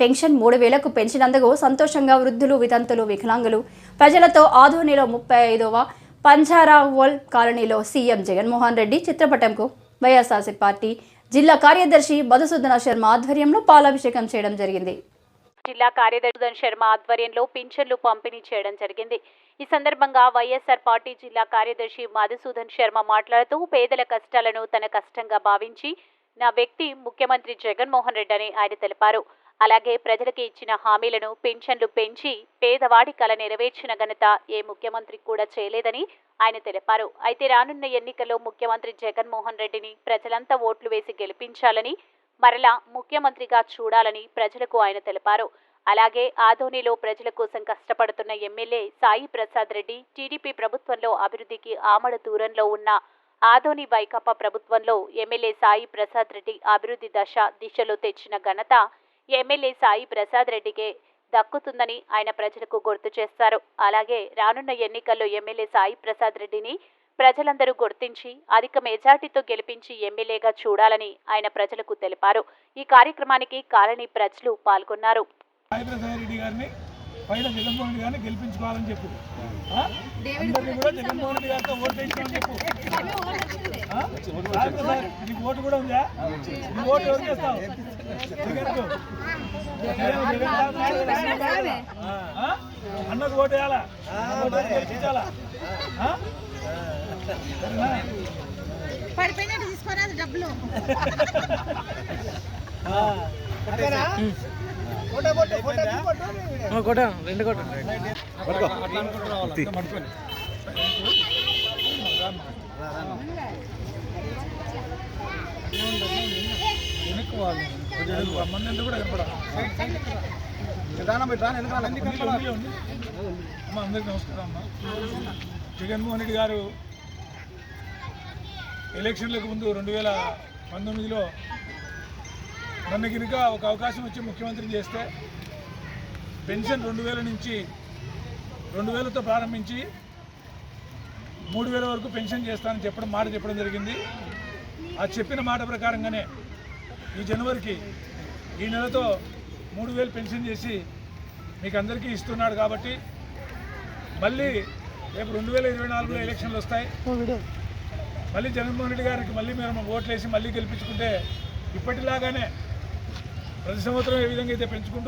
Pension మూడు వేలకు పెంచినందుకు సంతోషంగా వృద్ధులు వితంతులు వికలాంగులు. ప్రజలతో ఆధోనిలో ముప్పై ఐదవ పంజారావోల్ కాలనీలో సీఎం జగన్మోహన్ రెడ్డి చిత్రపటంకు వైఎస్ఆర్సీ పార్టీ జిల్లా కార్యదర్శి మధుసూదన శర్మ ఆధ్వర్యంలో పాలాభిషేకం చేయడం జరిగింది. జిల్లా కార్యదర్శి శర్మ ఆధ్వర్యంలో పింఛన్లు పంపిణీ చేయడం జరిగింది. ఈ సందర్భంగా వైఎస్ఆర్ పార్టీ జిల్లా కార్యదర్శి మధుసూదన్ శర్మ మాట్లాడుతూ పేదల కష్టాలను తన కష్టంగా భావించి నా వ్యక్తి ముఖ్యమంత్రి జగన్మోహన్ రెడ్డి అని ఆయన తెలిపారు. అలాగే ప్రజలకు ఇచ్చిన హామీలను పెన్షన్లు పెంచి పేదవాడి కల నెరవేర్చిన ఘనత ఏ ముఖ్యమంత్రి కూడా చేయలేదని ఆయన తెలిపారు. అయితే రానున్న ఎన్నికల్లో ముఖ్యమంత్రి జగన్మోహన్ రెడ్డిని ప్రజలంతా ఓట్లు వేసి గెలిపించాలని మరలా ముఖ్యమంత్రిగా చూడాలని ప్రజలకు ఆయన తెలిపారు. అలాగే ఆధోనిలో ప్రజల కోసం కష్టపడుతున్న ఎమ్మెల్యే సాయి ప్రసాద్ రెడ్డి టీడీపీ ప్రభుత్వంలో అభివృద్ధికి ఆమడ దూరంలో ఉన్న ఆదోని వైకాపా ప్రభుత్వంలో ఎమ్మెల్యే సాయి ప్రసాద్ రెడ్డి అభివృద్ధి దశ దిశలో తెచ్చిన ఘనత ఎమ్మెల్యే సాయి ప్రసాద్ రెడ్డికే దక్కుతుందని ఆయన ప్రజలకు గుర్తు చేస్తారు అలాగే రానున్న ఎన్నికల్లో ఎమ్మెల్యే సాయి ప్రసాద్ రెడ్డిని ప్రజలందరూ గుర్తించి అధిక మెజార్టీతో గెలిపించి ఎమ్మెల్యేగా చూడాలని ఆయన ప్రజలకు తెలిపారు ఈ కార్యక్రమానికి కాలనీ ప్రజలు పాల్గొన్నారు రాజప్రసాద్ రెడ్డి గారిని పైన జగన్మోహన్ రెడ్డి గారిని గెలిపించుకోవాలని చెప్పు ఆ? అందరినీ కూడా జగన్మోహన్ రెడ్డి గారితో ఓటు వేయించామని చెప్పు ఆ? రాజప్రసాద్ నీకు ఓటు కూడా ఉందా నీ ఓటు ఎవరు చేస్తావు? అన్నకు ఓటు వేయాలా గెలిపించాలా? పడిపోయినట్టు తీసుకోరాదు డబ్బులు అట్లా అనుకుంటూ రావాలా? అంతా పట్టుకొని. వెనక్కి వాళ్ళు. కొంచెం వెనక్కి. ఆ మంది అంతా కూడా కనపడాలి. ఉండి, ఉండి, ఉండి. అమ్మ అందరికీ నమస్కారం అమ్మ జగన్మోహన్ రెడ్డి గారు ఎలక్షన్లకు ముందు రెండు వేల పంతొమ్మిదిలో నన్ను కనుక ఒక అవకాశం వచ్చి ముఖ్యమంత్రిని చేస్తే పెన్షన్ రెండు వేల నుంచి రెండు వేలతో ప్రారంభించి మూడు వేల వరకు పెన్షన్ చేస్తానని చెప్పడం మాట చెప్పడం జరిగింది. ఆ చెప్పిన మాట ప్రకారంగానే ఈ జనవరికి ఈ నెలతో మూడు వేలు పెన్షన్ చేసి మీకు అందరికీ ఇస్తున్నాడు కాబట్టి మళ్ళీ రేపు రెండు వేల ఇరవై నాలుగులో ఎలక్షన్లు వస్తాయి. మళ్ళీ జగన్మోహన్ రెడ్డి గారికి మళ్ళీ మేము ఓట్లేసి మళ్ళీ గెలిపించుకుంటే ఇప్పటిలాగానే ప్రతి సంవత్సరం ఏ విధంగా అయితే పెంచుకుంటూ